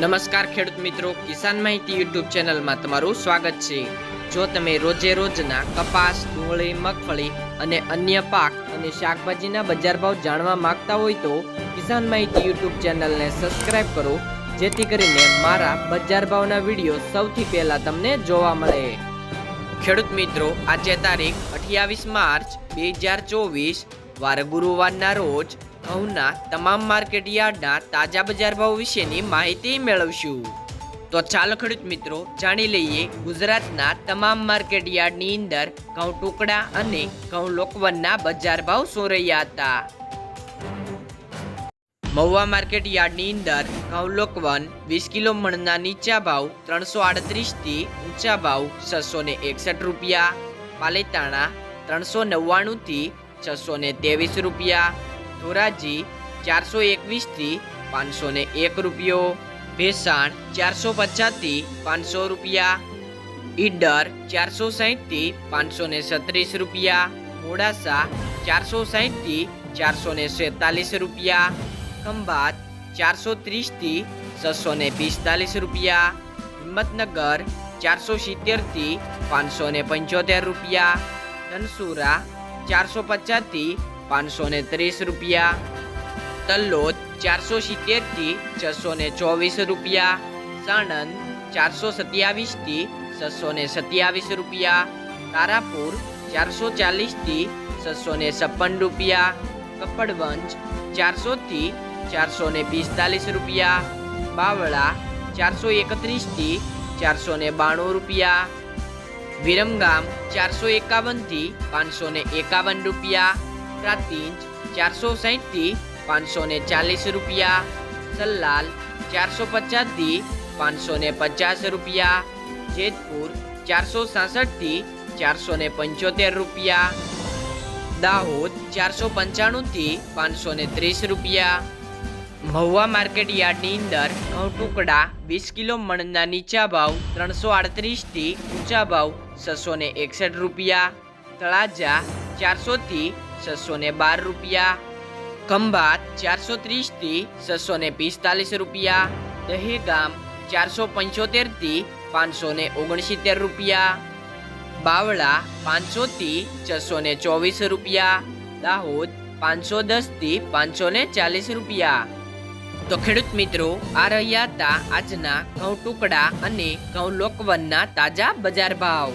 નમસ્કાર ખેડૂત મિત્રો, કિસાન માહિતી યુટ્યુબ ચેનલમાં તમારું સ્વાગત છે. જો તમે રોજે રોજના કપાસ, ડુંગળી, મગફળી અને અન્ય પાક અને શાકભાજીના બજાર ભાવ જાણવા માંગતા હોય તો કિસાન માહિતી યુટ્યુબ ચેનલને સબસ્ક્રાઇબ કરો, જેથી કરીને મારા બજાર ભાવના વીડિયો સૌથી પહેલા તમને જોવા મળે. ખેડૂત મિત્રો, આજે તારીખ અઠ્યાવીસ માર્ચ બે હજાર ચોવીસ, વાર ગુરુવારના રોજ ઘઉંના તમામ માર્કેટ યાર્ડના તાજા બજાર ભાવ વિશેની માહિતી મેળવશું. તો ચાલો ખેડૂત મિત્રો, જાણી લઈએ ગુજરાતના તમામ માર્કેટ યાર્ડની અંદર ઘઉં ટુકડા અને ઘઉં લોકવનના બજાર ભાવ શું રહ્યા હતા. મહુવા માર્કેટ યાર્ડની અંદર ઘઉં લોકવન વીસ કિલો મણના નીચા ભાવ ત્રણસો આડત્રીસથી ઊંચા ભાવ છસો ને એકસઠ રૂપિયા. પાલેતાણા ત્રણસો નવ્વાણુંથી છસો ને ત્રેવીસ રૂપિયા. ધોરાજી ચારસો એકવીસથી પાંચસો ને એક રૂપિયો, ભેસાણ ચારસો પચાસથી પાંચસો રૂપિયા, ઈડર ચારસો સાહીઠથી પાંચસો ને છત્રીસ રૂપિયા, મોડાસા ચારસો સાહીઠથી ચારસો ને સેતાલીસ રૂપિયા, ખંભાત ચારસો ત્રીસથી છસો ને પિસ્તાલીસ રૂપિયા, હિંમતનગર ચારસો સિત્તેરથી પાંચસો ને પંચોતેર રૂપિયા, ધનસુરા ચારસો પચાસથી પાંચસો ને ત્રીસ રૂપિયા તલ્લોદ ચારસો સિત્તેરથી છસો ને ચોવીસ રૂપિયા, સાણંદ ચારસો સત્યાવીસથી છસો ને સત્યાવીસ રૂપિયા, તારાપુર ચારસો ચાલીસથી છસો ને છપ્પન રૂપિયા, કપડવંજ ચારસોથી ચારસો ને પિસ્તાલીસ રૂપિયા, બાવળા ચારસો એકત્રીસથી ચારસો ને બાણું રૂપિયા, વિરમગામ ચારસો એકાવનથી પાંચસો ને એકાવન રૂપિયા પ્રાતિંજ ચારસો સાહીઠથી પાંચસો ને ચાલીસ રૂપિયા સલ્લાલ ચારસો પચાસથી પાંચસો ને પચાસ રૂપિયા જેતપુર ચારસો સાસઠથી ચારસો ને પંચોતેર રૂપિયા દાહોદ ચારસો પંચાણુંથી પાંચસો ને ત્રીસ રૂપિયા મહુવા માર્કેટ યાર્ડની અંદર ઘઉં ટુકડા વીસ કિલો મણના નીચા ભાવ ત્રણસો આડત્રીસથી ઊંચા ભાવ છસો ને એકસઠ રૂપિયા તળાજા ચારસોથી છસો ને બાર રૂપિયા. ખંભાત ચારસો ત્રીસથી છસો ને પિસ્તાલીસ રૂપિયા. દહેગામ ચારસો પંચોતેરથી પાંચસો ને ઓગણસિત્તેર રૂપિયા. બાવળા પાંચસોથી છસો ને ચોવીસ રૂપિયા. દાહોદ પાંચસો દસથી પાંચસો ને ચાલીસ રૂપિયા. તો ખેડૂત મિત્રો, આ રહ્યા હતા આજના ઘઉં ટુકડા અને ઘઉં લોકવનના તાજા બજાર ભાવ.